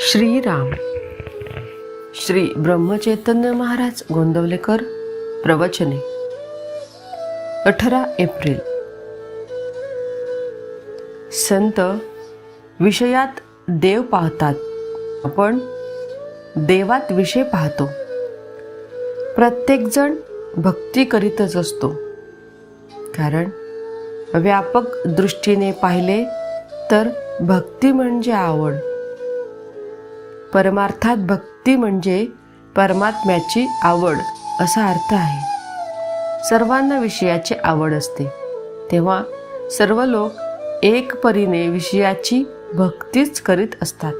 श्रीराम. श्री ब्रह्मचैतन्य महाराज गोंदवलेकर प्रवचने. अठरा एप्रिल. संत विषयात देव पाहतात. आपण देवात विषय पाहतो. प्रत्येकजण भक्ती करीतच असतो. कारण व्यापक दृष्टीने पाहिले तर भक्ती म्हणजे आवड. परमार्थात भक्ती म्हणजे परमात्म्याची आवड असा अर्थ आहे. सर्वांना विषयाची आवड असते. तेव्हा सर्व लोक एक परीने विषयाची भक्तीच करीत असतात.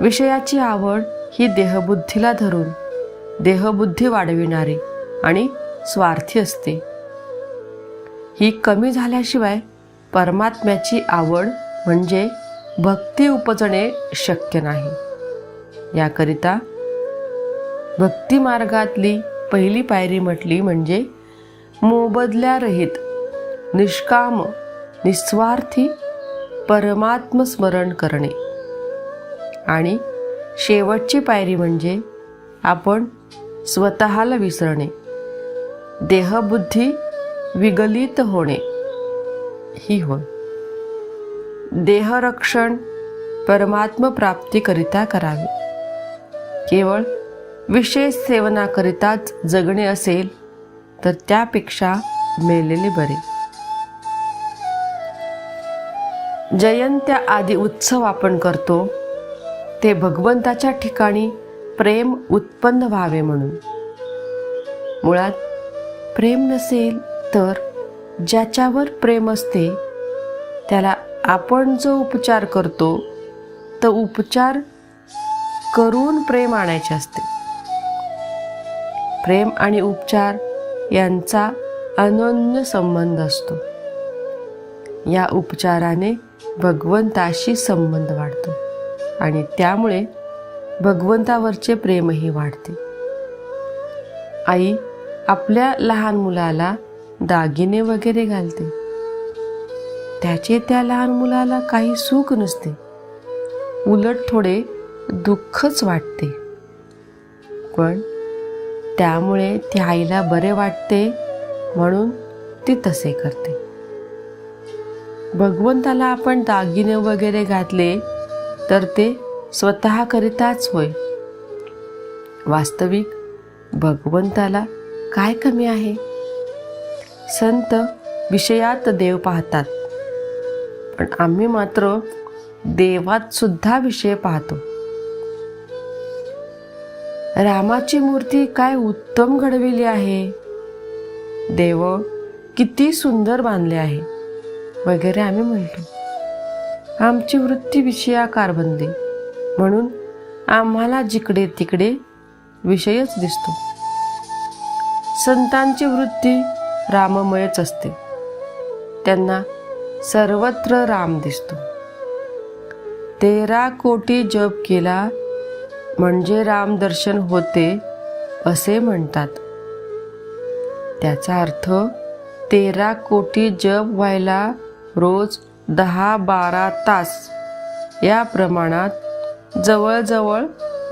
विषयाची आवड ही देहबुद्धीला धरून देहबुद्धी वाढविणारी आणि स्वार्थी असते. ही कमी झाल्याशिवाय परमात्म्याची आवड म्हणजे भक्ती उपजणे शक्य नाही. याकरिता भक्ती मार्गातली पहिली पायरी म्हटली म्हणजे मोबदल्यारहित निष्काम निस्वार्थी परमात्मस्मरण करणे. आणि शेवटची पायरी म्हणजे आपण स्वतःला विसरणे. देहबुद्धी विगलित होणे. ही होय. देहरक्षण परमात्म प्राप्तीकरिता करावे. केवळ विशेष सेवनाकरिताच जगणे असेल तर त्यापेक्षा मेलेले बरे. जयंत्या आदी उत्सव आपण करतो ते भगवंताच्या ठिकाणी प्रेम उत्पन्न व्हावे म्हणून. मुळात प्रेम नसेल तर ज्याच्यावर प्रेम असते त्याला आपण जो उपचार करतो तो उपचार करून प्रेम आणायचे असते. प्रेम आणि उपचार यांचा अनन्य संबंध असतो. या उपचाराने भगवंताशी संबंध वाढतो आणि त्यामुळे भगवंतावरचे प्रेमही वाढते. आई आपल्या लहान मुलाला दागिने वगैरे घालते. त्याचे त्या लहान मुलाला काही सुख नसते. उलट थोडे दुःखच वाटते. पण त्यामुळे ती आईला बरे वाटते म्हणून ती तसे करते. भगवंताला आपण दागिने वगैरे घातले तर ते स्वतःकरिताच होय. वास्तविक भगवंताला काय कमी आहे? संत विषयात देव पाहतात. पण आम्ही मात्र देवात सुद्धा विषय पाहतो. रामाची मूर्ती काय उत्तम घडविली आहे? देव किती सुंदर बांधले आहे वगैरे आम्ही म्हणतो. आमची वृत्ती विषयाकार बनली म्हणून आम्हाला जिकडे तिकडे विषयच दिसतो. संतांची वृत्ती राममयच असते. त्यांना सर्वत्र राम दिसतो. तेरा कोटी जप केला म्हणजे रामदर्शन होते असे म्हणतात. त्याचा अर्थ तेरा कोटी जप व्हायला रोज दहा बारा तास. या प्रमाणात जवळजवळ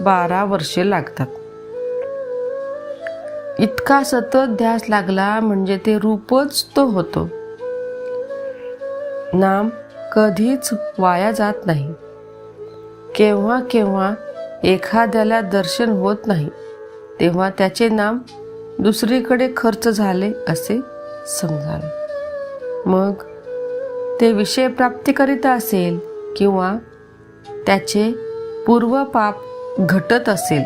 बारा वर्षे लागतात. इतका सतत ध्यास लागला म्हणजे ते रूपच तो होतो. नाम कधीच वाया जात नाही. केव्हा केव्हा एखाद्याला दर्शन होत नाही तेव्हा त्याचे नाम दुसरीकडे खर्च झाले असे समजावे मग ते विषय प्राप्तीकरिता असेल किंवा त्याचे पूर्वपाप घटत असेल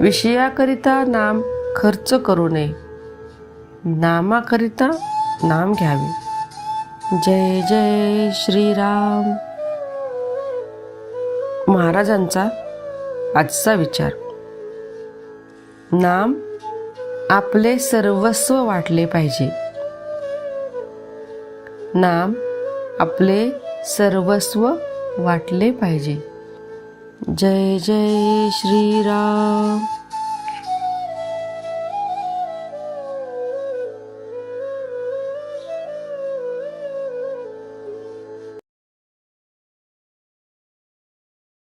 विषयाकरिता नाम खर्च करू नये. नामाकरिता नाम घ्यावे. जय जय श्रीराम. महाराजांचा आजचा विचार. नाम आपले सर्वस्व वाटले पाहिजे. नाम आपले सर्वस्व वाटले पाहिजे. जय जय श्रीराम.